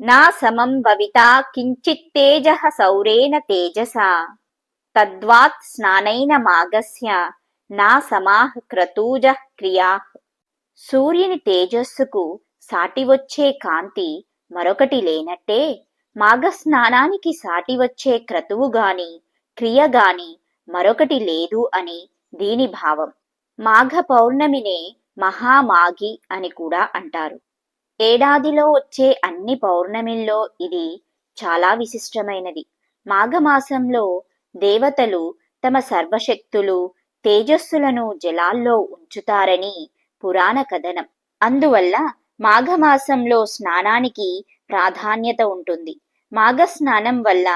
నా సమం భవితా కించిత్తేజ సౌరేణ తేజసా తద్వాత్ స్నానైన మాగస్య నా సమాహ క్రతూజ క్రియా సూర్యుని తేజస్సుకు సాటి వచ్చే కాంతి మరొకటి లేనట్టే మాఘస్నానానికి సాటి వచ్చే క్రతువు గాని క్రియ గాని మరొకటి లేదు అని దీని భావం మాఘ పౌర్ణమినే మహామాఘి అని కూడా అంటారు। ఏడాదిలో వచ్చే అన్ని పౌర్ణమిల్లో ఇది చాలా విశిష్టమైనది. మాఘమాసంలో దేవతలు తమ సర్వశక్తులు తేజస్సులను జలాల్లో ఉంచుతారని పురాణ కథనం. అందువల్ల మాఘమాసంలో స్నానానికి ప్రాధాన్యత ఉంటుంది. మాఘ స్నానం వల్ల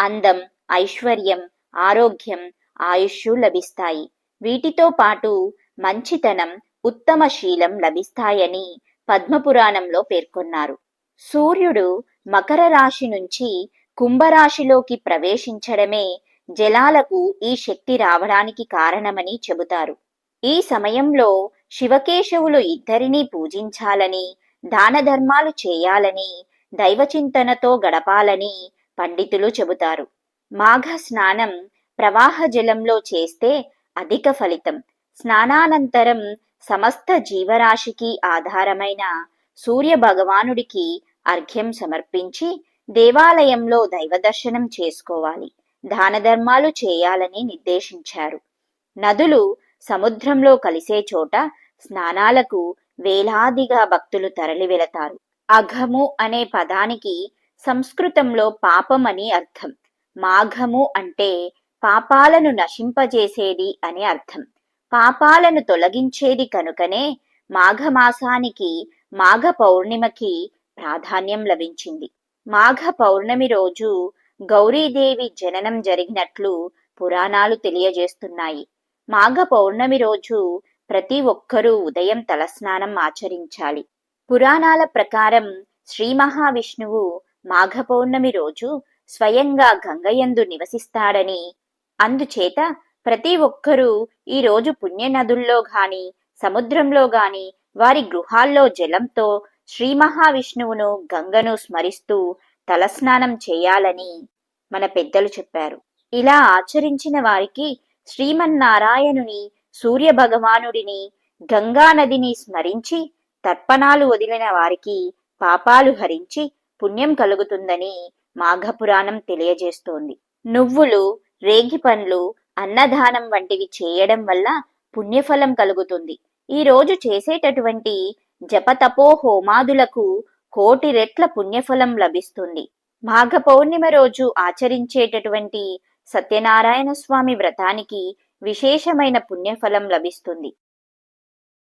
అందం ఐశ్వర్యం ఆరోగ్యం ఆయుష్ లభిస్తాయి. వీటితో పాటు మంచితనం ఉత్తమ శీలం లభిస్తాయని పద్మపురాణంలో పేర్కొన్నారు. సూర్యుడు మకర రాశి నుంచి కుంభరాశిలోకి ప్రవేశించడమే జలాలకు ఈ శక్తి రావడానికి కారణమని చెబుతారు. ఈ సమయంలో శివకేశవులు ఇద్దరినీ పూజించాలని దాన ధర్మాలు చేయాలని దైవచింతనతో గడపాలని పండితులు చెబుతారు. మాఘ స్నానం ప్రవాహ జలంలో చేస్తే అధిక ఫలితం. స్నానానంతరం సమస్త జీవరాశికి ఆధారమైన సూర్య భగవానుడికి అర్ఘ్యం సమర్పించి దేవాలయంలో దైవ దర్శనం చేసుకోవాలి. దాన ధర్మాలు చేయాలని నిర్దేశించారు. నదులు సముద్రంలో కలిసే చోట స్నానాలకు వేలాదిగా భక్తులు తరలి వెళతారు. అఘము అనే పదానికి సంస్కృతంలో పాపం అని అర్థం. మాఘము అంటే పాపాలను నశింపజేసేది అని అర్థం. పాపాలను తొలగించేది కనుకనే మాఘమాసానికి మాఘ పౌర్ణిమకి ప్రాధాన్యం లభించింది. మాఘ పౌర్ణమి రోజు గౌరీదేవి జననం జరిగినట్లు పురాణాలు తెలియజేస్తున్నాయి. మాఘ పౌర్ణమి రోజు ప్రతి ఒక్కరూ ఉదయం తలస్నానం ఆచరించాలి. పురాణాల ప్రకారం శ్రీ మహావిష్ణువు మాఘ పౌర్ణమి రోజు స్వయంగా గంగయందు నివసిస్తాడని అందుచేత ప్రతి ఒక్కరూ ఈ రోజు పుణ్య నదుల్లో గాని సముద్రంలో గాని వారి గృహాల్లో జలంతో శ్రీ మహావిష్ణువును గంగను స్మరిస్తూ తలస్నానం చేయాలని మన పెద్దలు చెప్పారు. ఇలా ఆచరించిన వారికి శ్రీమన్నారాయణుని సూర్య భగవానుడిని గంగా నదిని స్మరించి తర్పణాలు వదిలిన వారికి పాపాలు హరించి పుణ్యం కలుగుతుందని మాఘపురాణం తెలియజేస్తోంది. నువ్వులు రేగి పండ్లు అన్నదానం వంటివి చేయడం వల్ల పుణ్యఫలం కలుగుతుంది. ఈ రోజు చేసేటటువంటి జపతపో హోమాదులకు కోటి రెట్ల పుణ్యఫలం లభిస్తుంది. మాఘ పౌర్ణిమ రోజు ఆచరించేటటువంటి సత్యనారాయణ స్వామి వ్రతానికి విశేషమైన పుణ్యఫలం లభిస్తుంది.